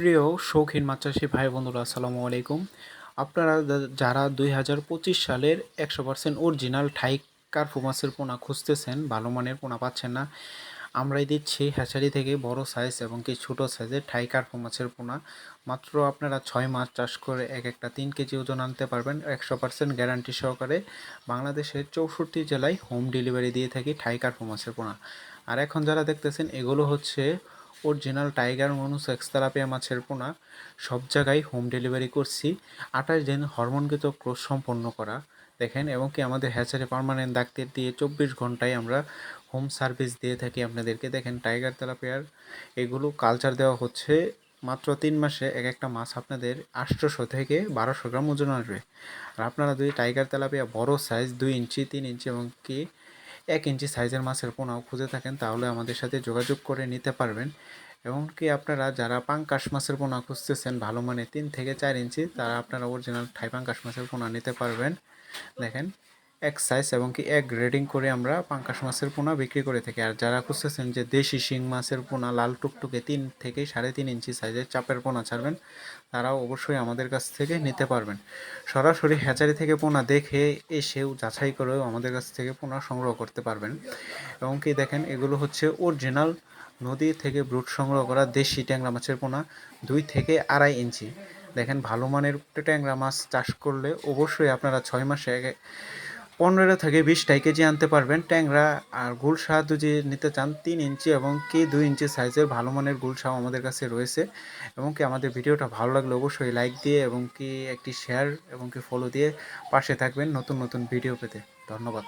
প্রিয় শৌখিন মাছ ভাই বন্ধুরা, আসসালামু আলাইকুম। আপনারা যারা দুই হাজার পঁচিশ সালের একশো পার্সেন্ট অরিজিনাল ঠাই কার্পু মাছের পোনা খুঁজতেছেন, ভালো মানের পোনা পাচ্ছেন না, আমরাই দিচ্ছি হ্যাচারি থেকে বড় সাইজ এবং কি ছোটো সাইজের ঠাই কার্পু মাছের পোনা। মাত্র আপনারা ছয় মাস চাষ করে এক একটা তিন কেজি ওজন আনতে পারবেন, একশো পার্সেন্ট গ্যারান্টি সহকারে বাংলাদেশের চৌষট্টি জেলায় হোম ডেলিভারি দিয়ে থাকি ঠাই কার্পু মাছের পোনা। আর এখন যারা দেখতেছেন, এগুলো হচ্ছে অরিজিনাল টাইগার মানুষ মনুস এক্সতালাপিয়া মাছের পোনা সব জায়গায় হোম ডেলিভারি করছি। আঠাশ দিন হরমোনগত ক্রোশ সম্পন্ন করা। দেখেন, এবং কি আমাদের হ্যাচারে পার্মানেন্ট ডাক্তার দিয়ে চব্বিশ ঘন্টায় আমরা হোম সার্ভিস দিয়ে থাকি আপনাদেরকে। দেখেন, টাইগার তেলাপিয়ার এগুলো কালচার দেওয়া হচ্ছে মাত্র তিন মাসে। এক একটা মাছ আপনাদের আটশোশো থেকে বারোশো গ্রাম ওজন আসবে। আর আপনারা যদি টাইগার তেলাপিয়া বড় সাইজ দুই ইঞ্চি, তিন ইঞ্চি, এবং কি এক ইঞ্চি সাইজের মাছের পোনাও খুঁজে থাকেন, তাহলে আমাদের সাথে যোগাযোগ করে নিতে পারবেন। এমনকি আপনারা যারা পাঙ্কাশ মাছের পোনা খুঁজতেছেন, ভালো মানে তিন থেকে চার ইঞ্চি, তারা আপনারা অরিজিনাল ঠাই পাঙ্কাশ মাছের পোনা নিতে পারবেন। দেখেন এক সাইজ এবং কি এক গ্রেডিং করে আমরা পাঙ্কাশ মাছের পোনা বিক্রি করে থাকি। আর যারা খুঁজতেছেন যে দেশি শিং মাছের পোনা, লাল টুকটুকে তিন থেকে সাড়ে তিন ইঞ্চি সাইজের চাপের পোনা ছাড়বেন, তারাও অবশ্যই আমাদের কাছ থেকে নিতে পারবেন। সরাসরি হ্যাচারি থেকে পোনা দেখে এসেও যাচাই করেও আমাদের কাছ থেকে পোনা সংগ্রহ করতে পারবেন। এবং কি দেখেন, এগুলো হচ্ছে অরিজিনাল নদী থেকে ব্রুট সংগ্রহ করা দেশি ট্যাংরা মাছের পোনা, দুই থেকে আড়াই ইঞ্চি দেখেন ভালো মানের ট্যাংরা মাছ চাষ করলে অবশ্যই আপনারা ছয় মাসে পনেরো থেকে বিশটাই কেজি আনতে পারবেন। ট্যাংরা আর গুলশা যদি নিতে চান, তিন ইঞ্চি এবং কি দুই ইঞ্চি সাইজের ভালো মানের গুলশাও আমাদের কাছে রয়েছে। এবং কি আমাদের ভিডিওটা ভালো লাগলে অবশ্যই লাইক দিয়ে এবং কি একটি শেয়ার এবং কি ফলো দিয়ে পাশে থাকবেন নতুন নতুন ভিডিও পেতে। ধন্যবাদ।